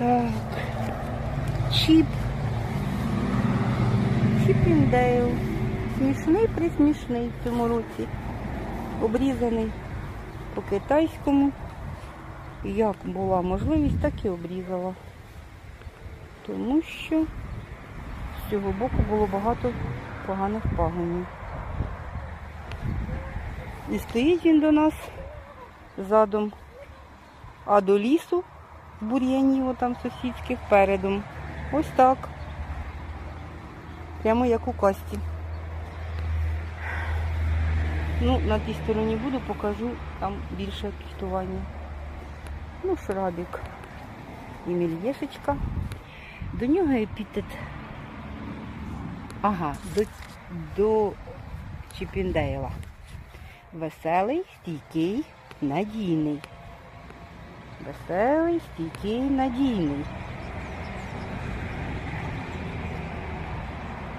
Так. Чіп. Чіпіндейл. Смішний присмішний в цьому році. Обрізаний по-китайському. Як була можливість, так і обрізала. Тому що з цього боку було багато поганих пагонів. І стоїть він до нас задом, а до лісу бур'янів отам сусідських передом. Ось так. Прямо як у касті. Ну, на тій стороні буду, покажу, там більше квітування. Ну, шрабік. І мільєшечка. До нього епітет. Ага, до, до Чіпіндейла. Веселий, стійкий, надійний. Веселий, стійкий, надійний.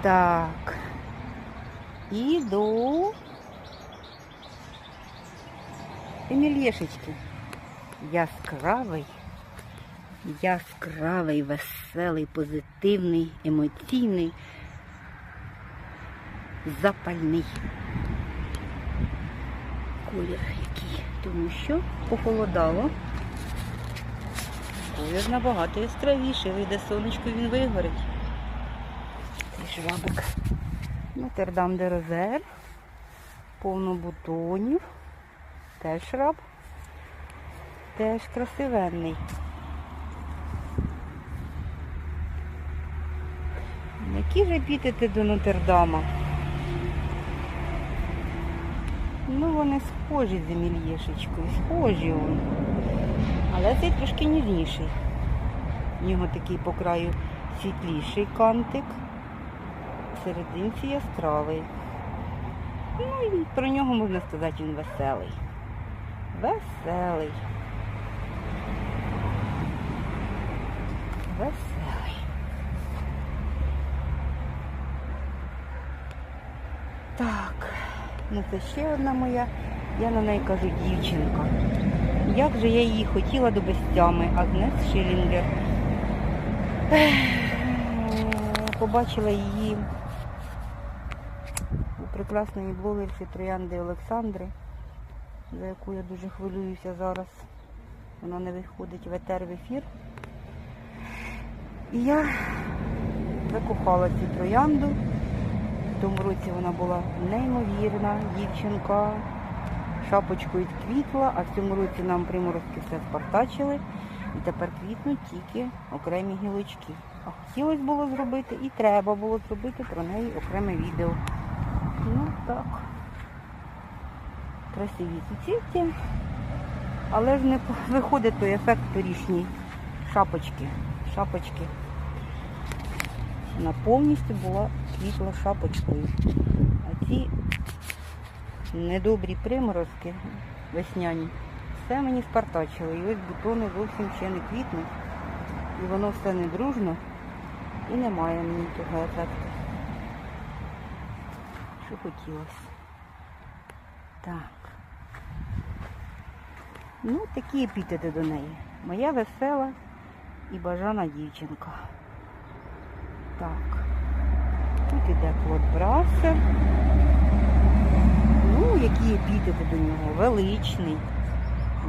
Так. І до Емільєшечки. Яскравий, яскравий, веселий, позитивний, емоційний, запальний колір який. Тому що похолодало. Колір набагато яскравіший. Вийде сонечко, він вигорить. Цей швабик. Нотердам де Розер. Повно бутонів. Теж шраб. Теж красивенний. Які ж епітети до Нотердама? Ну, вони схожі з Емільєшечкою, схожі вони. Але цей трошки ніжніший. У нього такий по краю світліший кантик. В серединці яскравий. Ну і про нього можна сказати, він веселий. Веселий. Веселий. Так, ну це ще одна моя, я на неї кажу дівчинка. Як же я її хотіла до безтями, Агнес Шилінгер. Побачила її у прекрасної блогерці Троянди Олександри, за яку я дуже хвилююся зараз. Вона не виходить в етер в ефір. І я закохала цю троянду. В тому році вона була неймовірна дівчинка. Шапочкою квітла, а в цьому році нам приморозки все спартачили. І тепер квітнуть тільки окремі гілочки. А хотілося було зробити і треба було зробити про неї окреме відео. Ну так. Красиві суцвіття. Але ж не виходить той ефект торішній. Шапочки. Шапочки. Вона повністю була квітла шапочкою. А ці недобрі приморозки весняні. Все мені спартачило. І ось бутони зовсім ще не квітнуть. І воно все не дружно і немає мені того ефекту. Що хотілося. Так. Ну, такі епітети до неї. Моя весела і бажана дівчинка. Так. Тут іде Клод Брасер. Які епітети до нього? Величний.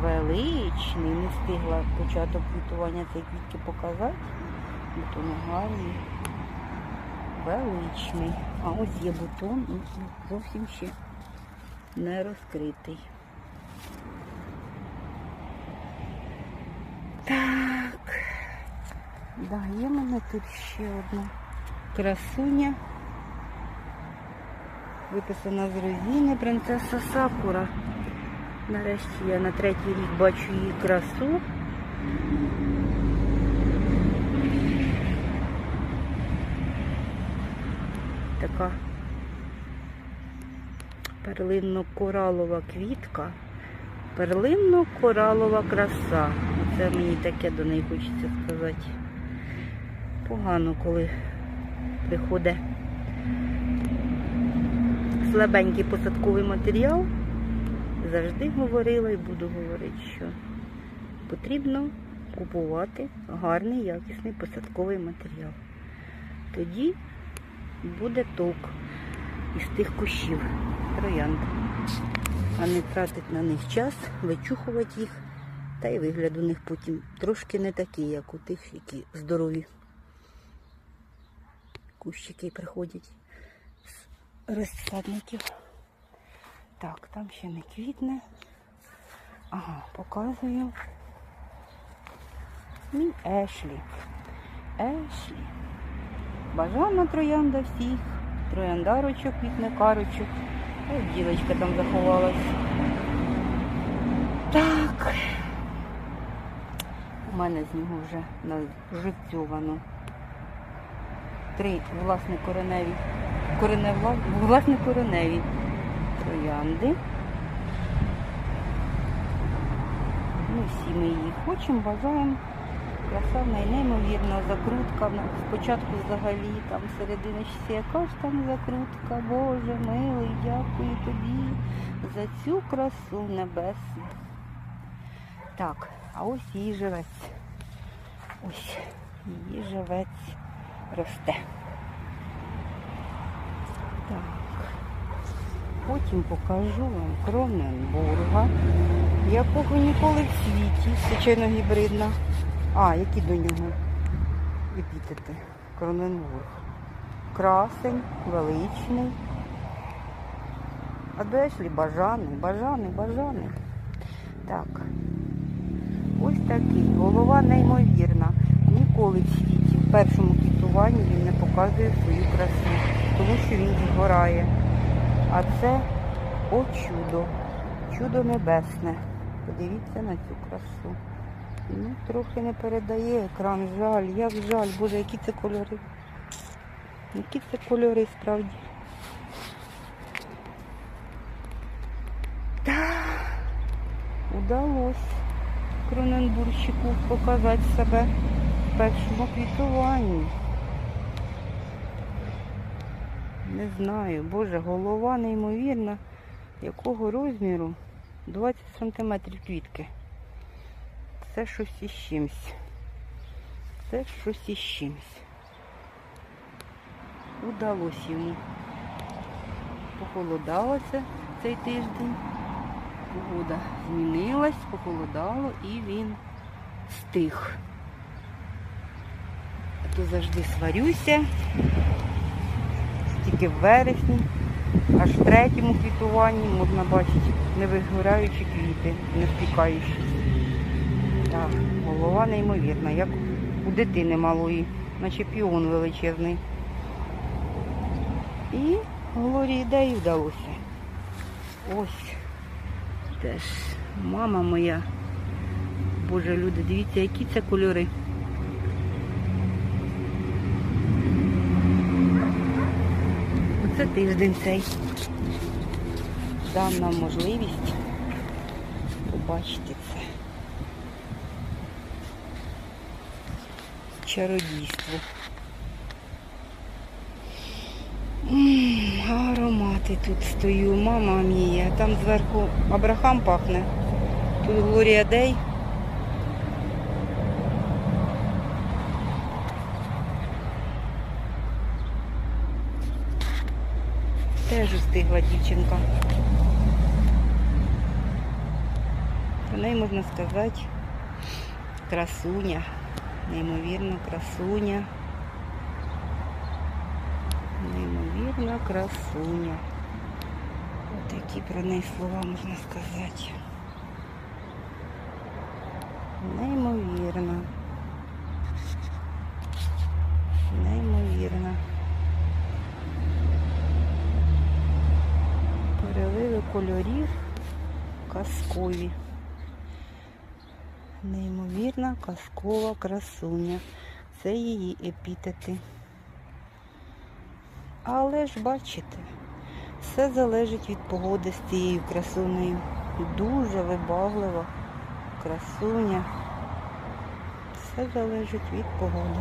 Величний. Не встигла початок квітування цієї квітки показати. Бутони гарні. Величний. А ось є бутон, ну, зовсім ще не розкритий. Так. Да, мене тут ще одна красуня. Виписана з розіни принцеса Сакура. Нарешті я на третій рік бачу її красу. Така перлинно-коралова квітка. Перлинно-коралова краса. Оце мені таке до неї хочеться сказати. Погано, коли приходить слабенький посадковий матеріал. Завжди говорила і буду говорити, що потрібно купувати гарний якісний посадковий матеріал. Тоді буде толк із тих кущів троянд, а не тратить на них час, вичухувати їх, та й вигляд у них потім трошки не такий, як у тих, які здорові кущики приходять розсадників. Так, там ще не квітне. Ага, показую. Мій Ешлі. Ешлі. Бажана троянда всіх. Трояндарочок, квітникарочок. Ой, ділочка там заховалась. Так. У мене з нього вже наживцьовано. Три власне кореневі. Корене, власне кореневі троянди. Ну, всі ми її хочемо, бажаємо. Краса в неймовірна закрутка. Спочатку взагалі там серединочці яка ж там закрутка. Боже милий, дякую тобі за цю красу небесну. Так, а ось її живець. Ось її живець росте. Так. Потім покажу вам Кроненбурга, якого ніколи в світі, звичайно гібридна. А, які до нього епітети. Кроненбург. Красень, величний. А до Ешлі бажаний, бажаний, бажаний. Так. Ось такий. Голова неймовірна. Ніколи в світі в першому квітуванні він не показує свою красу, тому що він згорає. А це о чудо, чудо небесне. Подивіться на цю красу. Ну, трохи не передає екран, жаль, як жаль, боже, які це кольори. Які це кольори справді. Так, удалось Кроненбургщику показати себе в першому квітуванні. Не знаю, боже, голова неймовірна, якого розміру 20 см квітки. Це щось із чимсь. Це щось із чимсь. Удалось йому. Похолодалося цей тиждень. Погода змінилась, похолодало і він стих. А то завжди сварюся тільки в вересні, аж в третьому квітуванні можна бачити невигораючі квіти, не спікаючі. Так, голова неймовірна, як у дитини малої, наче піон величезний. І Глорії де вдалося. Ось теж мама моя. Боже, люди, дивіться, які це кольори. Оце тиждень цей. Дам нам можливість побачити це. Чародійство. Аромати тут стою, мама мія. Там зверху Абрахам пахне. Тут Глорія Дей. Теж устигла дівчинка. Про неї можна сказати красуня. Неймовірна красуня. Неймовірна красуня. От які про неї слова можна сказати. Неймовірна. Неймовірна. Переливи кольорів казкові. Неймовірна казкова красуня. Це її епітети. Але ж бачите, все залежить від погоди з цією красунею. Дуже вибаглива красуня. Все залежить від погоди.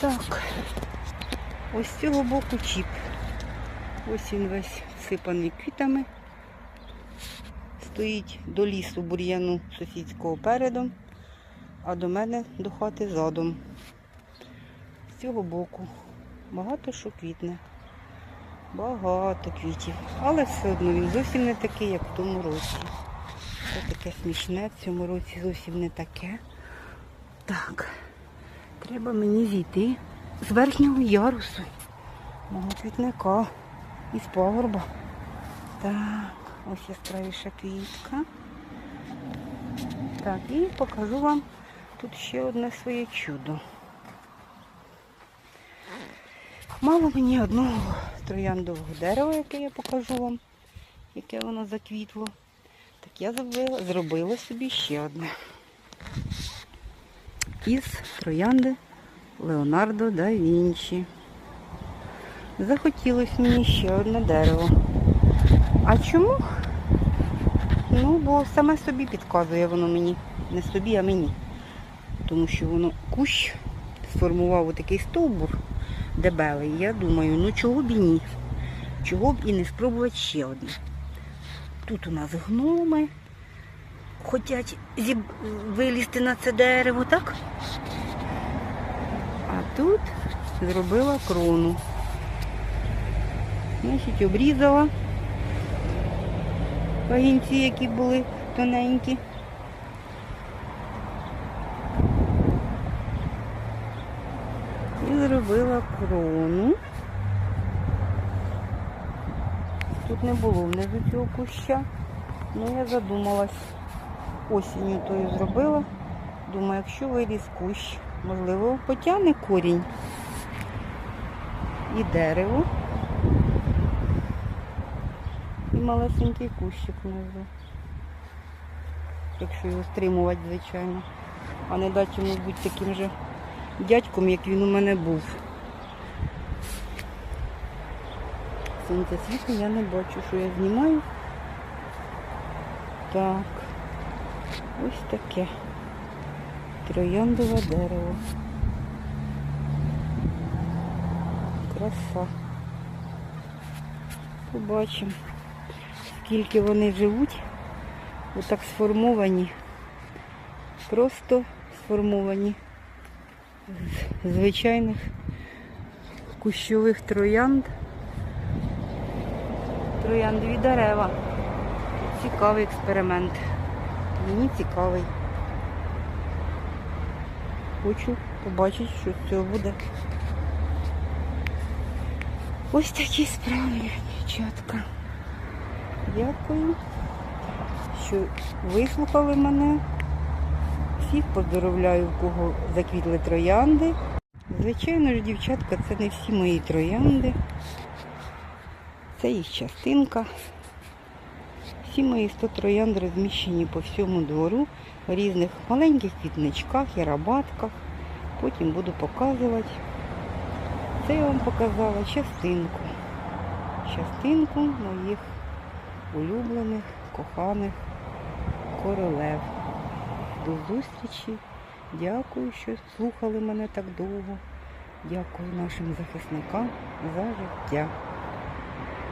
Так, ось з цього боку чіп. Ось він весь всипаний квітами. стоїть до лісу бур'яну сусідського передом, а до мене до хати задом. З цього боку багато що квітне. Багато квітів. Але все одно він зовсім не такий, як в тому році. Це таке смішне в цьому році зовсім не таке. Так, треба мені зійти з верхнього ярусу мого квітника із пагорба. Так, ось яскравіша квітка. Так, і покажу вам тут ще одне своє чудо. Мало мені одного трояндового дерева, яке я покажу вам, яке воно заквітло. Так я зробила, зробила собі ще одне. Із троянди Леонардо да Вінчі. Захотілося мені ще одне дерево. А чому? Ну, бо саме собі підказує воно мені. Не собі, а мені. Тому що воно кущ сформував отакий стовбур дебелий. Я думаю, ну чого б і ні. Чого б і не спробувати ще одне. Тут у нас гноми хочуть зіб... вилізти на це дерево, так? Тут зробила крону. Значить, обрізала пагінці, які були тоненькі. І зробила крону. Тут не було внизу цього куща. Ну я задумалась. Осінню тою зробила. Думаю, якщо виріс кущ, можливо, потягне корінь і дерево. І малесенький кущик внизу. Якщо його стримувати, звичайно. А не дати йому бути таким же дядьком, як він у мене був. Сонця світу я не бачу, що я знімаю. Так. Ось таке. Трояндове дерево. Краса. Побачимо, скільки вони живуть. Отак сформовані. Просто сформовані з звичайних кущових троянд. Трояндові дерева. Цікавий експеримент. Мені цікавий. Хочу побачити, що з цього буде. Ось такі справи, дівчатка. Дякую, що вислухали мене. Всіх поздоровляю, у кого заквітли троянди. Звичайно ж, дівчатка, це не всі мої троянди. Це їх частинка. Всі мої 100 троянд розміщені по всьому двору в різних маленьких квітничках і рабатках. Потім буду показувати. Це я вам показала частинку. Частинку моїх улюблених, коханих королев. До зустрічі. Дякую, що слухали мене так довго. Дякую нашим захисникам за життя.